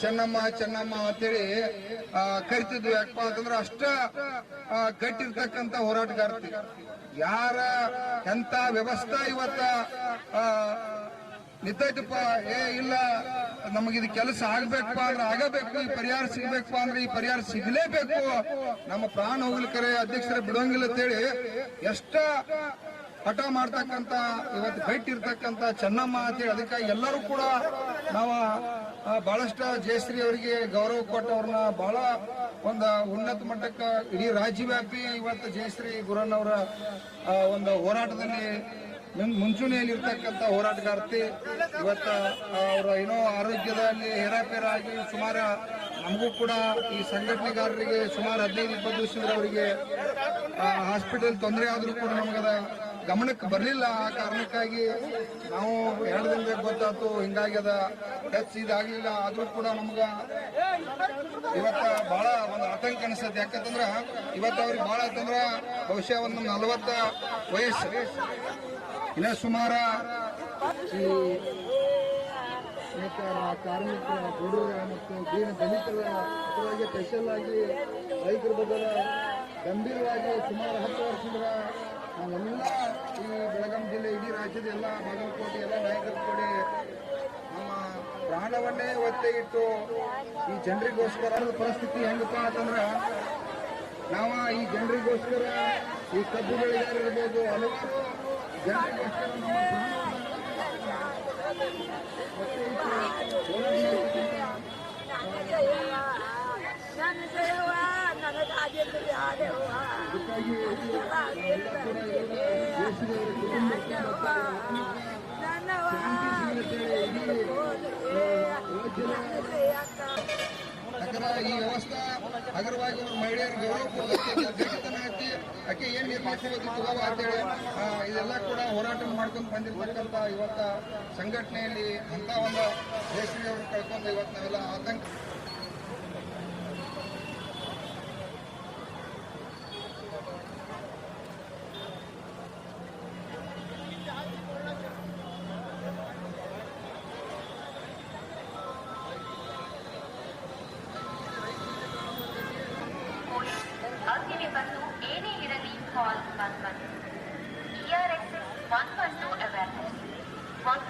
ಚೆನ್ನಮ್ಮ ಚೆನ್ನಮ್ಮ ಅಂತೇಳಿ ಕರಿತಿದ್ವಿ. ಯಾಕಪ್ಪ ಅಂತಂದ್ರೆ ಅಷ್ಟ ಗಟ್ಟಿರ್ತಕ್ಕಂತ ಹೋರಾಟಗಾರ್ತಿ. ಯಾರ ಎಂತ ವ್ಯವಸ್ಥೆ ಇವತ್ತ ಆ, ನಿಂತೈತಪ್ಪ ಏ ಇಲ್ಲ ನಮಗಿದು ಕೆಲಸ ಆಗ್ಬೇಕಪ್ಪ ಅಂದ್ರೆ ಆಗಬೇಕು ಈ ಪರಿಹಾರ ಸಿಗ್ಬೇಕಪ್ಪ ಅಂದ್ರೆ ಈ ಪರಿಹಾರ ಸಿಗ್ಲೇಬೇಕು. ನಮ್ಮ ಪ್ರಾಣ ಹೋಗ್ಲಿಕ್ಕರೆ ಅಧ್ಯಕ್ಷರ ಬಿಡೋಂಗಿಲ್ಲ ಅಂತೇಳಿ ಎಷ್ಟ ಹಠ ಮಾಡ್ತಕ್ಕಂತ ಇವತ್ತು ಗಟ್ಟಿ ಇರ್ತಕ್ಕಂತ ಚೆನ್ನಮ್ಮ ಅಂತೇಳಿ ಅದಕ್ಕಾಗಿ ಎಲ್ಲರೂ ಕೂಡ ನಾವು ಬಹಳಷ್ಟ ಜಯಶ್ರೀ ಅವರಿಗೆ ಗೌರವ ಕೊಟ್ಟವ್ರನ್ನ ಬಹಳ ಒಂದು ಉನ್ನತ ಮಟ್ಟಕ್ಕೆ ಇಡೀ ರಾಜ್ಯವ್ಯಾಪಿ ಇವತ್ತು ಜಯಶ್ರೀ ಗುರನ್ನವರ ಒಂದು ಹೋರಾಟದಲ್ಲಿ ಮುಂಚೂಣಿಯಲ್ಲಿ ಇರ್ತಕ್ಕಂಥ ಹೋರಾಟಗಾರ್ತಿ. ಇವತ್ತ ಅವರ ಏನೋ ಆರೋಗ್ಯದಲ್ಲಿ ಹೇರಾಪೇರಾಗಿ ಸುಮಾರು ನಮಗೂ ಕೂಡ ಈ ಸಂಘಟನೆಗಾರರಿಗೆ ಸುಮಾರು ಹದಿನೈದು, ಇಪ್ಪತ್ತು ದಿವಸದವರಿಗೆ ಹಾಸ್ಪಿಟಲ್ ತೊಂದರೆ ಆದರೂ ಕೂಡ ನಮಗದ ಗಮನಕ್ಕೆ ಬರಲಿಲ್ಲ ಆ ಕಾರಣಕ್ಕಾಗಿ ನಾವು ಎರಡು ದಿನದಾಗ ಗೊತ್ತಾಯ್ತು. ಹಿಂಗಾಗ್ಯದ ಟಚ್ ಇದಾಗಲಿಲ್ಲ ಆದರೂ ಕೂಡ ನಮ್ಗೆ ಇವತ್ತ ಬಹಳ ಒಂದು ಆತಂಕ ಅನಿಸ್ತದೆ ಯಾಕಂತಂದ್ರೆ ಇವತ್ತು ಅವ್ರಿಗೆ ಬಹಳ ಆತಂದ್ರ ಬಹುಶಃ ಒಂದು ನಲವತ್ತ ವಯಸ್ಸು. ಇನ್ನ ಸುಮಾರ ಈ ಕಾರ್ಮಿಕರ ಬಡವರ ಮತ್ತು ದೀನ ದಲಿತರ ಸ್ಪೆಷಲ್ ಆಗಿ ರೈತರ ಬಗ್ಗೆ ಗಂಭೀರವಾಗಿ ಸುಮಾರು ಹತ್ತು ವರ್ಷದಿಂದ ನಾವೆಲ್ಲ ಈ ಬೆಳಗಾಂ ಜಿಲ್ಲೆ ಇಡೀ ರಾಜ್ಯದ ಎಲ್ಲ ಬಾಗಲಕೋಟೆ ಎಲ್ಲ ನಾಯಕರ ಕೂಡಿ ನಮ್ಮ ಪ್ರಾಣವನ್ನೇ ಒತ್ತೆ ಇಟ್ಟು ಈ ಜನರಿಗೋಸ್ಕರ ಪರಿಸ್ಥಿತಿ ಹೆಂಗಪ್ಪ ಅಂತಂದ್ರೆ ನಾವು ಈ ಜನರಿಗೋಸ್ಕರ ಈ ಕಬ್ಬು ಬೆಳೆಗಾರರಿರ್ಬೋದು ಹಲವಾರು ಜನರಿಗೋಸ್ಕರ ನಮ್ಮ ನನ್ನ ಯಾಕಂದ್ರೆ ಈ ವ್ಯವಸ್ಥೆ ಹಗರವಾಗಿ ಅವ್ರ ಮಹಿಳೆಯರು ಗೌರವ ಐತಿ ಆಕೆ ಏನು ನಿರ್ಮಾಣಿಸಬೇಕು ತಗೋವ ಅಂತೇಳಿ ಇದೆಲ್ಲ ಕೂಡ ಹೋರಾಟ ಮಾಡ್ಕೊಂಡು ಬಂದಿರ್ತಕ್ಕಂಥ ಇವತ್ತ ಸಂಘಟನೆಯಲ್ಲಿ ಅಂತ ಒಂದು ದೇಶದವ್ರು ಕಳ್ಕೊಂಡು ಇವತ್ತು ನಾವೆಲ್ಲ ಆತಂಕ ERSS 112 awareness. One